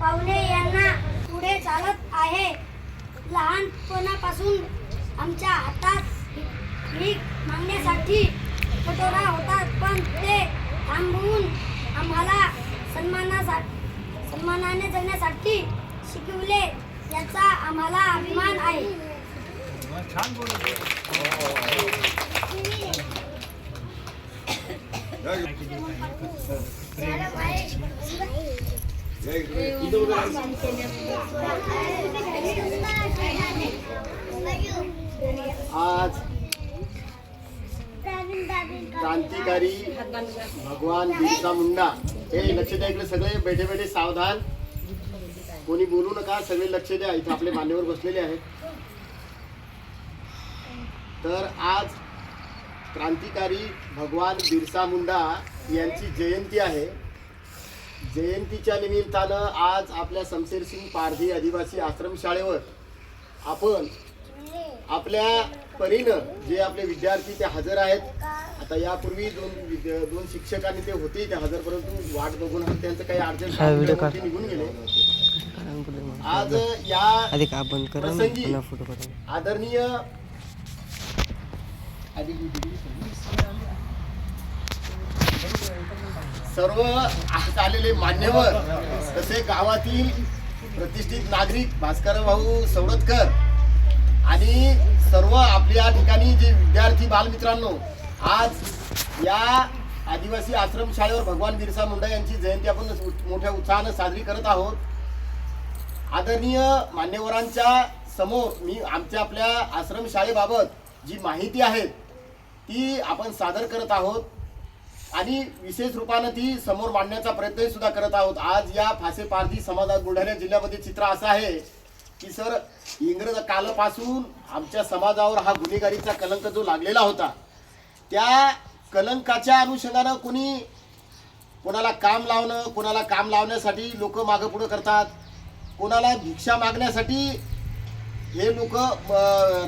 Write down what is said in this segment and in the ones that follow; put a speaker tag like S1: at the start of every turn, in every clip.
S1: पाहुणे यांना पुढे चालत आहे. लहानपणापासून आमच्या हातात भीक मागण्यासाठी कटोरा होतात पण ते थांबवून आम्हाला सन्मानासाठी सन्मानाने जगण्यासाठी शिकवले याचा आम्हाला अभिमान आहे.
S2: आज क्रांतिकारी भगवान बिरसा मुंडा. हे लक्ष द्या इकडे सगळे बैठे बैठे सावधान. कोणी बोलू नका सगळे लक्ष द्या. इथे आपले मान्यवर बसलेले आहेत. तर आज क्रांतिकारी भगवान बिरसा मुंडा यांची जयंती आहे. जयंतीच्या निमित्तानं आज आपल्या समशेर सिंग पारधी आदिवासी आश्रमशाळेवर आपण आपल्या परीनं जे आपले विद्यार्थी ते हजर आहेत. आता यापूर्वी दोन दोन शिक्षकांनी ते होते ते हजर परंतु वाट बघून त्यांचं काही. ते निघून गेले. आज या प्रसंगी आदरणीय सर्व आज आलेले मान्यवर तसे गावातील प्रतिष्ठित नागरिक भास्कर भाऊ सवडतकर आणि सर्व आपल्या ठिकाणी जे विद्यार्थी बालमित्रांनो आज या आदिवासी आश्रम शाळेवर भगवान बिरसा मुंडा यांची जयंती आपण मोठ्या उत्साहानं साजरी करत आहोत. आदरणीय मान्यवरांच्या समोर मी आमच्या आपल्या आश्रमशाळेबाबत जी माहिती आहे ती आपण सादर करत आहोत. आणि विशेष रूपानं ती समोर मांडण्याचा प्रयत्नही सुद्धा करत आहोत. आज या फासे पारधी समाजात बुलढाणा जिल्ह्यामध्ये चित्र असं आहे की सर इंग्रज कालपासून आमच्या समाजावर हा गुन्हेगारीचा कलंक जो लागलेला होता त्या कलंकाच्या अनुषंगानं कोणी कोणाला काम लावणं कोणाला काम लावण्यासाठी लोक मागं पुढं करतात कोणाला भिक्षा मागण्यासाठी हे लोक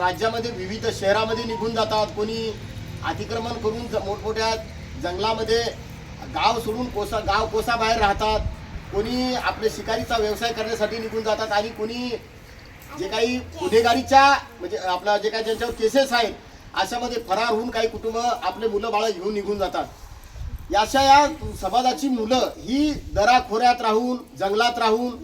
S2: राज्यामध्ये विविध शहरामध्ये निघून जातात कोणी अतिक्रमण करून मोठमोठ्या जंगलामध्ये गाव सोडून कोसा गाव कोसाबाहेर राहतात. कोणी आपले शिकारीचा व्यवसाय करण्यासाठी निघून जातात आणि कोणी जे काही गुन्हेगारीच्या म्हणजे आपला जे काही ज्यांच्यावर केसेस आहेत अशामध्ये फरार होऊन काही कुटुंब आपले मुलं बाळं घेऊन निघून जातात. याशा या समाजाची मुलं ही दराखोऱ्यात राहून जंगलात राहून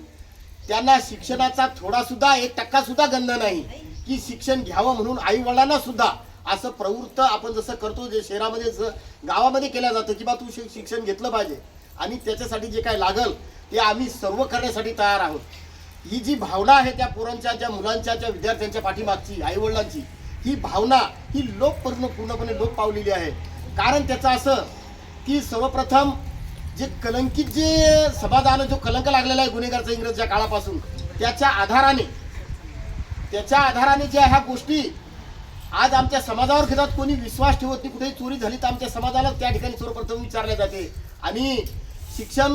S2: त्यांना शिक्षणाचा थोडासुद्धा एक टक्कासुद्धा गंध नाही की शिक्षण घ्यावं म्हणून आईवडिलांनासुद्धा. सुद्धा असं प्रवृत्त आपण जसं करतो जे शहरामध्ये गावामध्ये केलं जातं की बा तू शिक्षण घेतलं पाहिजे. आणि त्याच्यासाठी जे काय लागल ते आम्ही सर्व करण्यासाठी तयार आहोत. ही जी भावना आहे त्या पोरांच्या ज्या मुलांच्या ज्या विद्यार्थ्यांच्या पाठीमागची आईवडिलांची ही भावना ही लोप पूर्ण पूर्णपणे लोप पावलेली आहे. कारण त्याचं असं की सर्वप्रथम जे कलंकित जे समाजानं जो कलंक लागलेला आहे गुन्हेगारचा इंग्रजच्या काळापासून त्याच्या आधाराने त्याच्या आधाराने ज्या ह्या गोष्टी आज आमच्या समाजावर घेतात कोणी विश्वास ठेवत नाही कुठेही चोरी झाली तर आमच्या समाजाला त्या ठिकाणी सर्वप्रथम विचारले जाते. आणि शिक्षण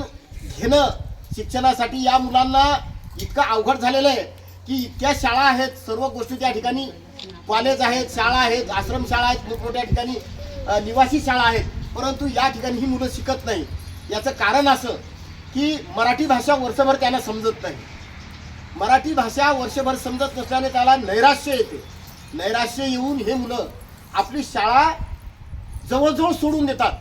S2: घेणं शिक्षणासाठी या मुलांना इतकं अवघड झालेलं आहे की इतक्या शाळा आहेत सर्व गोष्टी त्या ठिकाणी कॉलेज आहेत शाळा आहेत आश्रमशाळा आहेत मोठमोठ्या ठिकाणी निवासी शाळा आहेत. परंतु या ठिकाणी ही मुलं शिकत नाही. याचं कारण असं की मराठी भाषा वर्षभर त्यांना समजत नाही. मराठी भाषा वर्षभर समजत नसल्याने त्याला नैराश्य येते. नैराश्य येऊन हे मुलं आपली शाळा जवळजवळ सोडून देतात.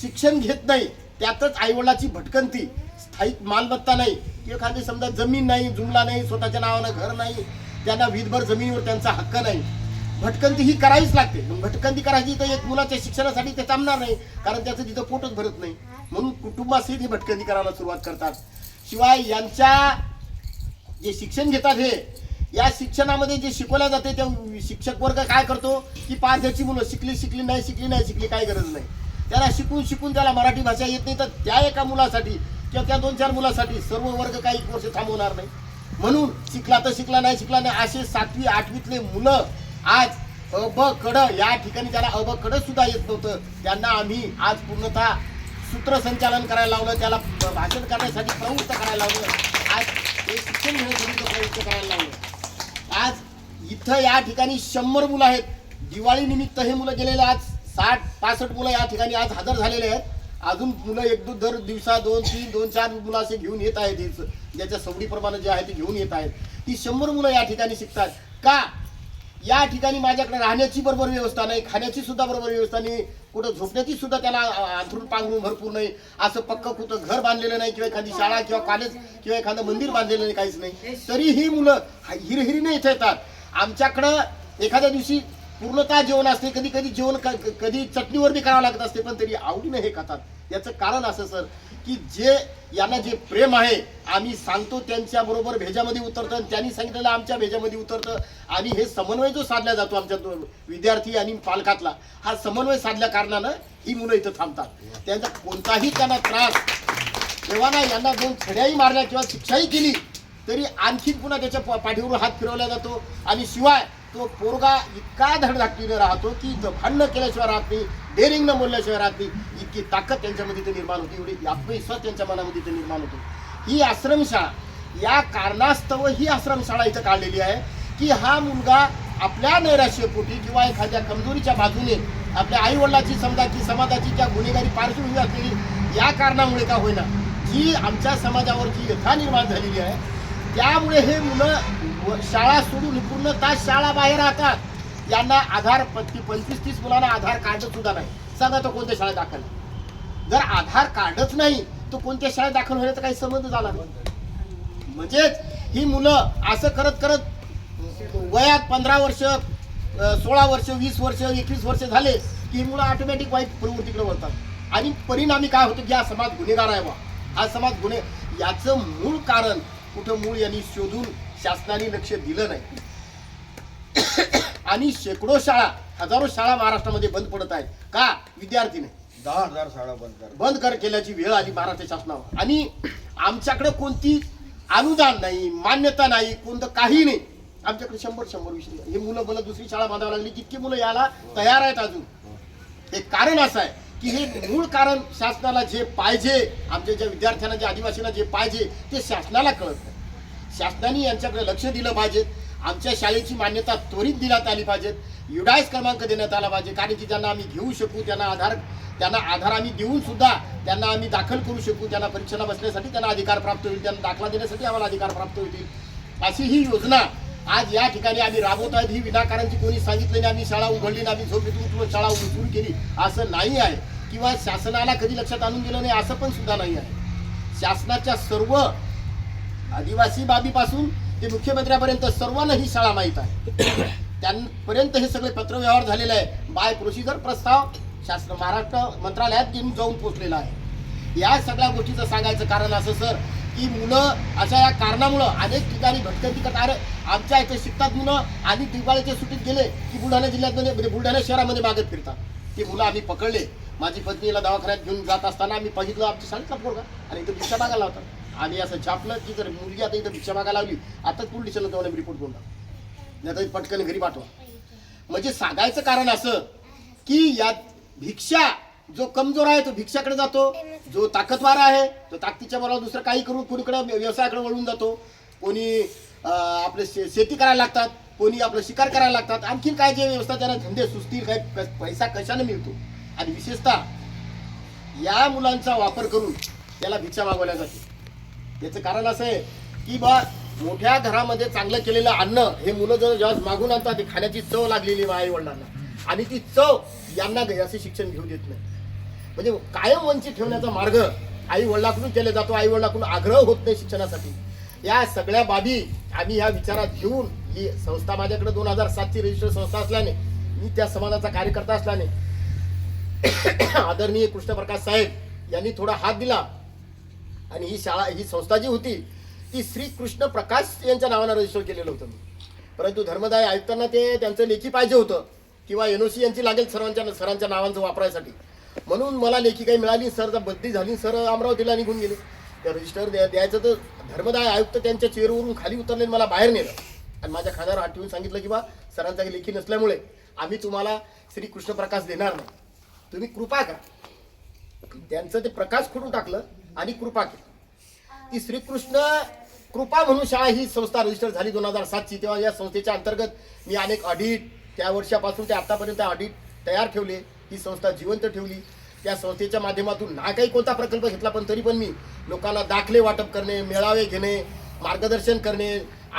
S2: शिक्षण घेत नाही त्यातच आईवडिलाची भटकंती स्थायिक मालमत्ता नाही. किंवा एखादी समजा जमीन नाही जुमला नाही स्वतःच्या नावानं घर नाही त्यांना वीजभर जमिनीवर त्यांचा हक्क नाही. भटकंती ही करावीच लागते. भटकंती करायची तर एक मुलाच्या शिक्षणासाठी ते थांबणार नाही कारण त्याचं तिथं पोटच भरत नाही. म्हणून कुटुंबासहित ही भटकंती करायला सुरुवात करतात. शिवाय यांच्या जे शिक्षण घेतात हे या शिक्षणामध्ये जे शिकवल्या जाते त्या शिक्षक वर्ग काय करतो? की पाच मुलं शिकली शिकली नाही शिकली नाही शिकली काही गरज नाही. त्याला शिकून शिकून त्याला मराठी भाषा येत नाही तर त्या एका मुलासाठी किंवा त्या दोन चार मुलासाठी सर्व वर्ग काही एक वर्ष थांबवणार नाही. म्हणून शिकला तर शिकला नाही शिकला नाही असे सातवी आठवीतले मुलं आज अब कड या ठिकाणी त्याला अब कड सुद्धा येत नव्हतं. त्यांना आम्ही आज पूर्णतः सूत्रसंचालन करायला लावलं त्याला भाषण करण्यासाठी प्रवृत्त करायला लावलं. आज हे शिक्षण घेण्यासाठी प्रवृत्त करायला लावलं. इथं या ठिकाणी शंभर मुलं आहेत. दिवाळी निमित्त हे मुलं गेलेले आज साठ पासष्ट मुलं या ठिकाणी आज हजर झालेले आहेत. अजून मुलं एक दो दर दिवसा दोन तीन दोन चार मुलं असे घेऊन येत आहेत. ज्याच्या सवडीप्रमाणे जे आहे ते घेऊन येत आहेत. ती शंभर मुलं या ठिकाणी शिकतात. का? या ठिकाणी माझ्याकडे राहण्याची बरोबर व्यवस्था नाही खाण्याची सुद्धा बरोबर व्यवस्था नाही कुठं झोपण्याची सुद्धा त्याला अंथरून पांघरून भरपूर नाही असं पक्क कुठं घर बांधलेलं नाही किंवा एखादी शाळा किंवा कॉलेज किंवा एखादं मंदिर बांधलेलं नाही काहीच नाही. तरीही मुलं हिरहिरीने इथे येतात. आमच्याकडं एखाद्या दिवशी पूर्णतः जेवण असते कधी कधी जेवण क- कधी चटणीवर बी करावं लागत असते पण तरी आवडीनं हे खातात. याचं कारण असं सर की जे यांना जे प्रेम आहे आम्ही सांगतो त्यांच्या बरोबर भेजामध्ये उतरतं आणि त्यांनी सांगितलेलं आमच्या भेजामध्ये उतरतं. आणि हे समन्वय जो साधला जातो आमच्या विद्यार्थी आणि पालकातला हा समन्वय साधल्या कारणानं ही मुलं इथं थांबतात. त्यांचा कोणताही त्यांना त्रास तेव्हा ना यांना दोन छड्याही मारल्या किंवा शिक्षाही केली तरी आणखीन पुन्हा त्याच्या पा- पाठीवरून हात फिरवला जातो. आणि शिवाय तो पोरगा इतका धडधाकटीनं राहतो की भांडणं केल्याशिवाय राहत नाही डेअरिंग न बोलल्याशिवाय राहत नाही. इतकी ताकद त्यांच्यामध्ये ते निर्माण होती एवढी आत्मविश्वास त्यांच्या मनामध्ये ते निर्माण होतो. ही आश्रमशाळा या कारणास्तव ही आश्रमशाळा इथं काढलेली आहे की हा मुलगा आपल्या नैराश्यपोटी किंवा एखाद्या कमजोरीच्या बाजूने आपल्या आईवडिलाची समजा की समाजाची त्या गुन्हेगारी पार्श्वभूमी असलेली या कारणामुळे का होईना जी आमच्या समाजावरची व्यथा निर्माण झालेली आहे. त्यामुळे हे मुलं व- शाळा सोडून पूर्ण तास शाळा बाहेर राहतात. यांना आधार पंचवीस तीस मुलांना आधार कार्ड सुद्धा नाही. सांगा तो कोणत्या शाळेत दाखल जर आधार कार्डच नाही तर कोणत्या शाळेत दाखल होण्याचा काही संबंध झाला नाही. म्हणजेच ही मुलं असं करत करत वयात पंधरा वर्ष सोळा वर्ष वीस वर्ष एकवीस वर्ष झाले की ही मुलं ऑटोमॅटिक वाईट प्रवृत्तीकडे वळतात. आणि परिणामी काय होतं की हा समाज गुन्हेगार आहे बा हा समाज गुन्हे याचं मूळ कारण कुठं मूळ यांनी शोधून शासनाने लक्ष दिलं नाही. आणि शेकडो शाळा हजारो शाळा महाराष्ट्रामध्ये बंद पडत आहेत. का? विद्यार्थी नाही
S3: दहा हजार शाळा बंद करा.
S2: बंद कर केल्याची वेळ आली महाराष्ट्र शासनावर. आणि आमच्याकडे कोणती अनुदान नाही मान्यता नाही कोणतं काही नाही. आमच्याकडे शंभर शंभर विषय. हे मुलं मला दुसरी शाळा बांधावी लागली जितकी मुलं याला तयार आहेत अजून. हे कारण असं आहे की हे मूळ कारण शासनाला जे पाहिजे आमच्या ज्या विद्यार्थ्यांना जे आदिवासींना जे पाहिजे ते शासनाला कळत नाही. शासनाने यांच्याकडे लक्ष दिलं पाहिजे. आमच्या शाळेची मान्यता त्वरित देण्यात आली पाहिजेत युडायस क्रमांक देण्यात आला पाहिजे कारण की ज्यांना आम्ही घेऊ शकू त्यांना आधार त्यांना आधार आम्ही देऊन सुद्धा त्यांना आम्ही दाखल करू शकू. त्यांना परीक्षेला बसण्यासाठी त्यांना अधिकार प्राप्त होईल त्यांना दाखला देण्यासाठी आम्हाला अधिकार प्राप्त होतील. अशी ही योजना आज या ठिकाणी आम्ही राबवत आहेत. ही विनाकारांची कोणी सांगितलं नाही. आम्ही शाळा उघडली नाही. आम्ही झोपेतून उठलो शाळा सुरू केली. असं नाही आहे. किंवा शासनाला कधी लक्षात आणून दिलं नाही असं पण सुद्धा नाही आहे. शासनाच्या सर्व आदिवासी बाबीपासून ते मुख्यमंत्र्यापर्यंत सर्वांना ही शाळा माहीत आहे. त्यांपर्यंत हे सगळे पत्रव्यवहार झालेले आहे. बाय प्रोसिजर प्रस्ताव शासन महाराष्ट्र मंत्रालयात घेऊन जाऊन पोचलेला आहे. या सगळ्या गोष्टीचं सांगायचं कारण असं सर की मुलं अशा या कारणामुळं अनेक ठिकाणी भटकंती करतात. अरे आमच्या इथे शिकतात मुलं आणि दिवाळीच्या सुट्टीत गेले की बुलढाणा जिल्ह्यातमध्ये म्हणजे बुलढाणा शहरामध्ये मागत फिरतात. ती मुलं आम्ही पकडले. माझी पत्नीला दवाखान्यात घेऊन जात असताना आम्ही बघितलं आमची सांगितलं पोरगा आणि इथं भिक्षा मागायला होता आणि असं छापलं की जर मुलगी आता इथं भिक्षा मागायला लावली आताच पोलीस स्टेशनला जाऊन रिपोर्ट करून नाही तर पटकन घरी पाठवा. म्हणजे सांगायचं कारण असं की यात भिक्षा जो कमजोर आहे तो भिक्षाकडे जातो जो ताकदवार आहे तो ताकदीच्या बरोबर दुसरं काही करून कोणीकडे व्यवसायाकडे वळून जातो. कोणी आपले शे- शेती करायला लागतात कोणी आपलं शिकार करायला लागतात. आणखीन काय जे व्यवस्था त्यांना धंदे सुस्थिर काय पैसा कशाने मिळतो? आणि विशेषतः या मुलांचा वापर करून त्याला भिक्षा मागवल्या जाते. याचं कारण असं आहे की बा मोठ्या घरामध्ये चांगलं केलेलं अन्न हे मुलं जर जेव्हा मागून आणतात ते खाण्याची चव लागलेली आई वडिलांना आणि ती चव यांना असे शिक्षण घेऊ देत नाही. म्हणजे कायम वंचित ठेवण्याचा मार्ग आई वडिलाकडून केला जातो आई वडिलाकडून आग्रह होत नाही शिक्षणासाठी. या सगळ्या बाबी आम्ही ह्या विचारात घेऊन ही संस्था माझ्याकडे दोन हजार सातची रजिस्टर संस्था असल्याने मी त्या समाजाचा कार्यकर्ता असल्याने आदरणीय कृष्णप्रकाश साहेब यांनी थोडा हात दिला. आणि ही शाळा ही संस्था जी होती ती श्री कृष्ण प्रकाश यांच्या नावानं रजिस्टर केलेलं होतं मी. परंतु धर्मदाय आयुक्तांना ते त्यांचं लेखी पाहिजे होतं. किंवा एनओसी यांची लागेल सर्वांच्या सरांच्या नावांचं वापरायसाठी. म्हणून मला लेखी काही मिळाली सर बदली झाली सर अमरावतीला निघून गेले. त्या रजिस्टर द्या द्यायचं तर धर्मदाय आयुक्त त्यांच्या चेअरवरून खाली उतरले आणि मला बाहेर नेलं. आणि माझ्या खाण्यावर हात ठेवून सांगितलं की बा सरांचा काही लेखी नसल्यामुळे आम्ही तुम्हाला श्री कृष्णप्रकाश देणार नाही. तुम्ही कृपा करा. त्यांचं ते प्रकाश खुटून टाकलं आणि कृपा केली. ती श्रीकृष्ण कृपा म्हणून शाळा ही संस्था रजिस्टर झाली दोन हजार सातची. तेव्हा या संस्थेच्या अंतर्गत मी अनेक ऑडिट त्या वर्षापासून ते आतापर्यंत ऑडिट तयार ठेवले. ही संस्था जिवंत ठेवली. त्या संस्थेच्या माध्यमातून ना काही कोणता प्रकल्प घेतला पण तरी पण मी लोकांना दाखले वाटप करणे मेळावे घेणे मार्गदर्शन करणे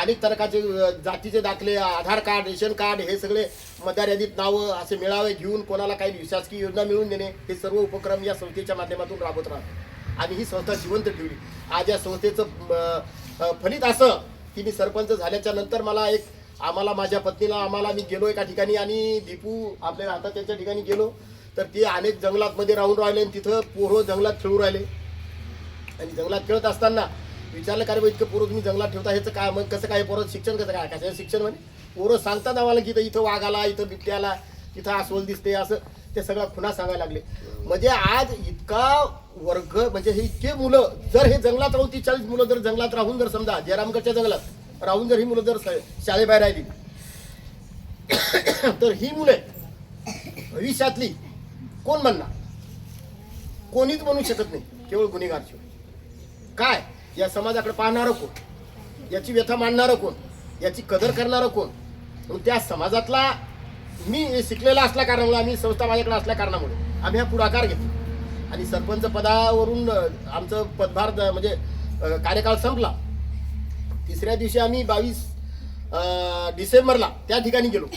S2: अनेक तरकाचे जातीचे दाखले आधार कार्ड रेशन कार्ड हे सगळे मतदार यादीत नावं असे मेळावे घेऊन कोणाला काही शासकीय योजना मिळवून देणे हे सर्व उपक्रम या संस्थेच्या माध्यमातून राबवत राहतो. आणि ही संस्था जिवंत ठेवली. आज या संस्थेचं फलित असं की मी सरपंच झाल्याच्यानंतर मला एक आम्हाला माझ्या पत्नीला आम्हाला मी गेलो एका ठिकाणी आणि दीपू आपल्या राहतात त्यांच्या ठिकाणी गेलो. तर ते अनेक जंगलातमध्ये राहून राहिले आणि तिथं पोरं जंगलात खेळू राहिले. आणि जंगलात खेळत असताना विचारलं का रे बा, इतकं पोरं तुम्ही जंगलात ठेवता ह्याचं काय मग कसं काय पोरं? शिक्षण कसं काय कसं शिक्षण म्हणजे पोरं सांगतात आम्हाला की इथं वाघ आला इथं बिबटी आला तिथं अस्वल दिसते असं. ते सगळं खुणा सांगायला लागले. म्हणजे आज इतका वर्ग म्हणजे हे इतके मुलं जर हे जंगलात राहून ती चाळीस मुलं जर जंगलात राहून जर समजा जयरामगडच्या जंगलात राहून जर ही मुलं जर शाळेबाहेर राहिली तर ही मुले भविष्यातली कोण म्हणणार? कोणीच म्हणू शकत नाही केवळ गुन्हेगार काय? या समाजाकडे पाहणारं कोण? याची व्यथा मांडणारं कोण? याची कदर करणारं कोण? त्या समाजातला मी हे शिकलेला असल्या कारणामुळे आम्ही संस्था माझ्याकडे असल्या कारणामुळे आम्ही हा पुढाकार घेतो. आणि सरपंच पदावरून आमचं पदभार म्हणजे कार्यकाळ संपला. तिसऱ्या दिवशी आम्ही बावीस डिसेंबरला त्या ठिकाणी गेलो.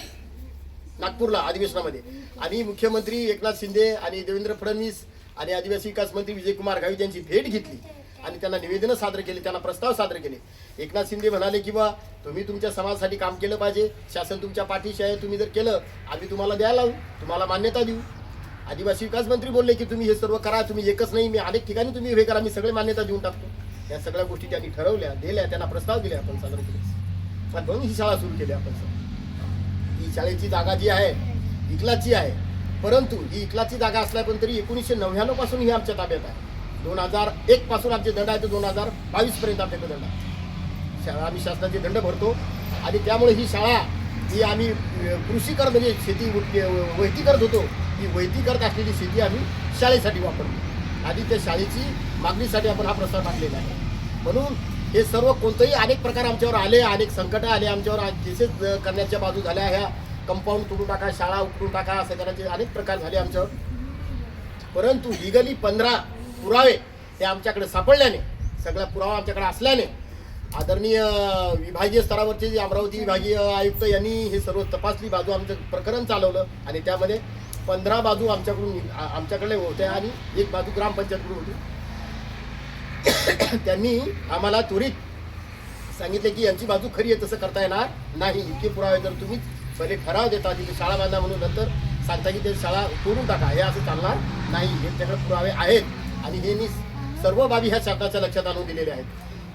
S2: नागपूरला अधिवेशनामध्ये. आणि मुख्यमंत्री एकनाथ शिंदे आणि देवेंद्र फडणवीस आणि आदिवासी विकास मंत्री विजयकुमार गावित यांची भेट घेतली आणि त्यांना निवेदनं सादर केले त्यांना प्रस्ताव सादर केले. एकनाथ शिंदे म्हणाले की बा तुम्ही तुमच्या समाजासाठी काम केलं पाहिजे. शासन तुमच्या पाठीशी आहे. तुम्ही जर केलं आम्ही तुम्हाला द्यायला लावू. तुम्हाला मान्यता देऊ. आदिवासी विकास मंत्री बोलले की तुम्ही हे सर्व करा. तुम्ही एकच नाही. मी अनेक ठिकाणी तुम्ही हे करा. मी सगळे मान्यता देऊन टाकतो. या सगळ्या गोष्टी त्यांनी ठरवल्या दिल्या त्यांना प्रस्ताव दिले आपण सादर केले आणि म्हणून ही शाळा सुरू केली आपण सर ही शाळेची जागा जी आहे इकलाची आहे. परंतु ही इकलाची जागा असल्या पण तरी एकोणीसशे नव्याण्णवपासून ही आमच्या ताब्यात आहे. दोन हजार एक पासून आमचे दंड आहे तर दोन हजार बावीस पर्यंत आमच्याकडे दंड आहे शाळा आम्ही शासनाचे दंड भरतो आणि त्यामुळे ही शाळा जी आम्ही कृषी कर म्हणजे शेती वैती करत होतो. ही वैती करत असलेली शेती आम्ही शाळेसाठी वापरतो. आणि त्या शाळेची मागणीसाठी आपण हा प्रस्ताव टाकलेला आहे. म्हणून हे सर्व कोणतेही अनेक प्रकार आमच्यावर आले अनेक संकट आले आमच्यावर आज केसेस करण्याच्या बाजू झाल्या ह्या. कंपाऊंड तुटून टाका शाळा उकडून टाका असं करायचे अनेक प्रकार झाले आमच्यावर. परंतु लिगली पंधरा पुरावे हे आमच्याकडे सापडल्याने सगळा पुरावा आमच्याकडे असल्याने आदरणीय विभागीय स्तरावरचे जे अमरावती विभागीय आयुक्त यांनी हे सर्व तपासली बाजू आमचं प्रकरण चालवलं आणि त्यामध्ये पंधरा बाजू आमच्याकडून आमच्याकडे होत्या आणि एक बाजू ग्रामपंचायतकडून होती. त्यांनी आम्हाला त्वरित सांगितले की यांची बाजू खरी आहे तसं करता येणार नाही. इतके पुरावे जर तुम्ही पहिले ठराव देता तिथे शाळा बांधा म्हणून नंतर सांगता की ते शाळा तोडून टाका. हे असं चालणार नाही. हे त्याकडे पुरावे आहेत. आणि हे मी सर्व बाबी ह्या शासनाच्या लक्षात आणून दिलेल्या आहेत.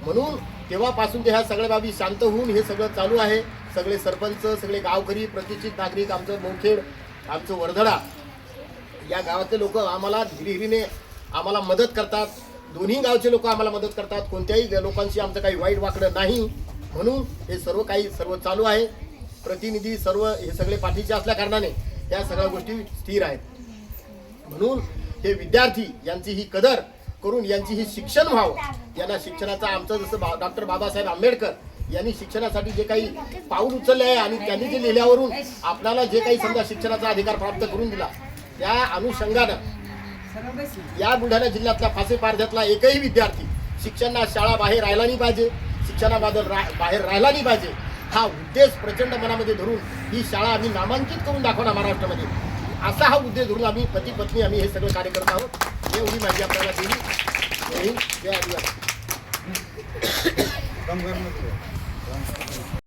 S2: म्हणून तेव्हापासून ते ह्या सगळ्या बाबी शांत होऊन हे सगळं चालू आहे. सगळे सरपंच सगळे गावकरी प्रतिष्ठित नागरिक आमचं मोखेड आमचं वर्धडा या गावातले लोक आम्हाला धीरहिरीने आम्हाला मदत करतात. दोन्ही गावचे लोक आम्हाला मदत करतात. कोणत्याही लोकांशी आमचं काही वाईट वाकडं नाही. म्हणून हे सर्व काही सर्व चालू आहे. प्रतिनिधी सर्व हे सगळे पाठीचे असल्या कारणाने या सगळ्या गोष्टी स्थिर आहेत. म्हणून हे विद्यार्थी यांची ही कदर करून यांची ही शिक्षण व्हावं. यांना शिक्षणाचा आमचं जसं बा डॉक्टर बाबासाहेब आंबेडकर यांनी शिक्षणासाठी जे काही पाऊल उचलले आहे आणि त्यांनी जे लिहिल्यावरून आपल्याला जे काही समजा शिक्षणाचा अधिकार प्राप्त करून दिला त्या अनुषंगानं या बुलढाणा जिल्ह्यातल्या फासे पारध्यातला एकही विद्यार्थी शिक्षणा शाळा बाहेर राहिला नाही पाहिजे. शिक्षणाबद्दल रा बाहेर राहिला नाही पाहिजे. हा उद्देश प्रचंड मनामध्ये धरून ही शाळा आम्ही नामांकित करून दाखवणार महाराष्ट्रामध्ये. असा हा उद्देश धरून आम्ही पती पत्नी आम्ही हे सगळं कार्य करत आहोत. एवढी माहिती आपल्याला दिली जय आदिवासी